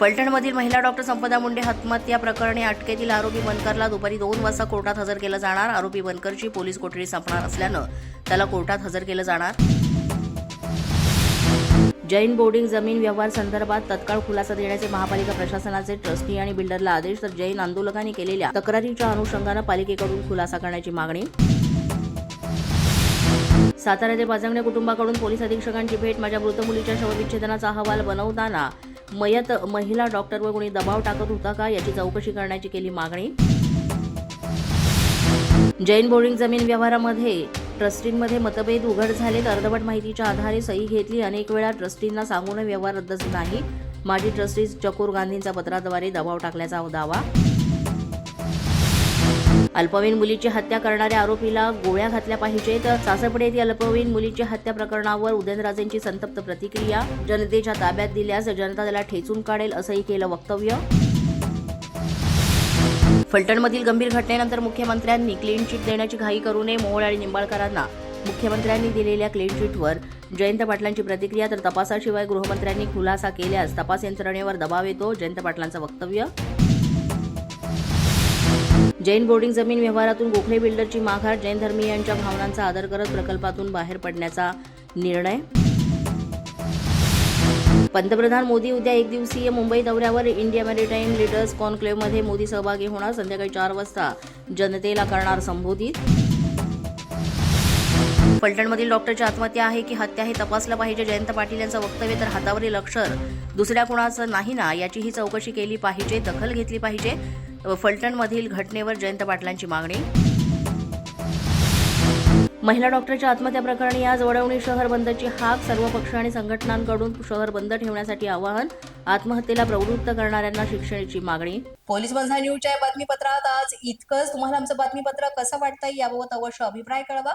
फलटणमधील महिला डॉक्टर संपदा मुंडे आत्महत्या प्रकरणी अटकेतील आरोपी बनकरला दुपारी दोन वाजता कोर्टात हजर केलं जाणार. आरोपी बनकरची पोलीस कोठडी संपणार असल्यानं त्याला कोर्टात हजर केलं जाणार. जैन बोर्डिंग जमीन व्यवहार संदर्भात तत्काळ खुलासा देण्याचे महापालिका प्रशासनाचे ट्रस्टी आणि बिल्डरला आदेश तर जैन आंदोलकांनी केलेल्या तक्रारीच्या अनुषंगानं पालिकेकडून खुलासा करण्याची मागणी. सातारा येथे कुटुंबाकडून पोलीस अधीक्षकांची भेट माझ्या मृत मुलीच्या शवविच्छेदनाचा अहवाल बनवताना मयत महिला डॉक्टरवर कोणी दबाव टाकत होता का? याची चौकशी करण्याची केली मागणी? जैन बोर्डिंग जमीन व्यवहारामध्ये ट्रस्टींमध्ये मतभेद उघड झालेत. अर्धवट माहितीच्या आधारे सही घेतली. अनेक वेळा ट्रस्टींना सांगून व्यवहार रद्द नाही. माजी ट्रस्टी चकोर गांधींचा पत्राद्वारे दबाव टाकल्याचा दावा अल्पवयीन मुलीची हत्या करणाऱ्या आरोपीला गोळ्या घातल्या पाहिजेत. सासरपडे येथील अल्पवयीन मुलीची हत्या प्रकरणावर उदयनराजेंची संतप्त प्रतिक्रिया. जनतेच्या ताब्यात दिल्यास जनता त्याला ठेचून काढेल असंही केलं वक्तव्य. फलटणमधील गंभीर घटनेनंतर मुख्यमंत्र्यांनी क्लीन चिट देण्याची घाई करू नये मोहोळ आणि निंबाळकरांना मुख्यमंत्र्यांनी दिलेल्या क्लीन चिटवर जयंत पाटलांची प्रतिक्रिया तर तपासाशिवाय गृहमंत्र्यांनी खुलासा केल्यास तपास यंत्रणेवर दबाव येतो जयंत पाटलांचं वक्तव्य. जैन बोर्डिंग जमीन व्यवहारातून गोखले बिल्डरची माघार जैन धर्मीयांच्या भावनांचा आदर करत प्रकल्पातून बाहेर पडण्याचा निर्णय. पंतप्रधान मोदी उद्या एक दिवसीय मुंबई दौऱ्यावर इंडिया मॅरिटाईम लीडर्स कॉन्क्लेव्हमध्ये मोदी सहभागी होणार संध्याकाळी चार वाजता जनतेला करणार संबोधित. पलटणमधील डॉक्टरची आत्महत्या आहे की हत्या हे तपासलं पाहिजे जयंत पाटील यांचं वक्तव्य तर हातावरील अक्षर. दुसऱ्या कुणाचं नाही ना याचीही चौकशी केली पाहिजे दखल घेतली पाहिजे. फलटणमधील घटनेवर जयंत पाटलांची मागणी. महिला डॉक्टरच्या आत्महत्या प्रकरणी आज वडवणी शहर बंदची हाक सर्व पक्ष आणि संघटनांकडून शहर बंद ठेवण्यासाठी आवाहन आत्महत्येला प्रवृत्त करणाऱ्यांना शिक्षणाची मागणी. पोलीस बंधा न्यूजच्या बातमीपत्रात आज इतकंच. तुम्हाला आमचं बातमीपत्र कसं वाटतंय याबाबत अवश्य अभिप्राय कळवा.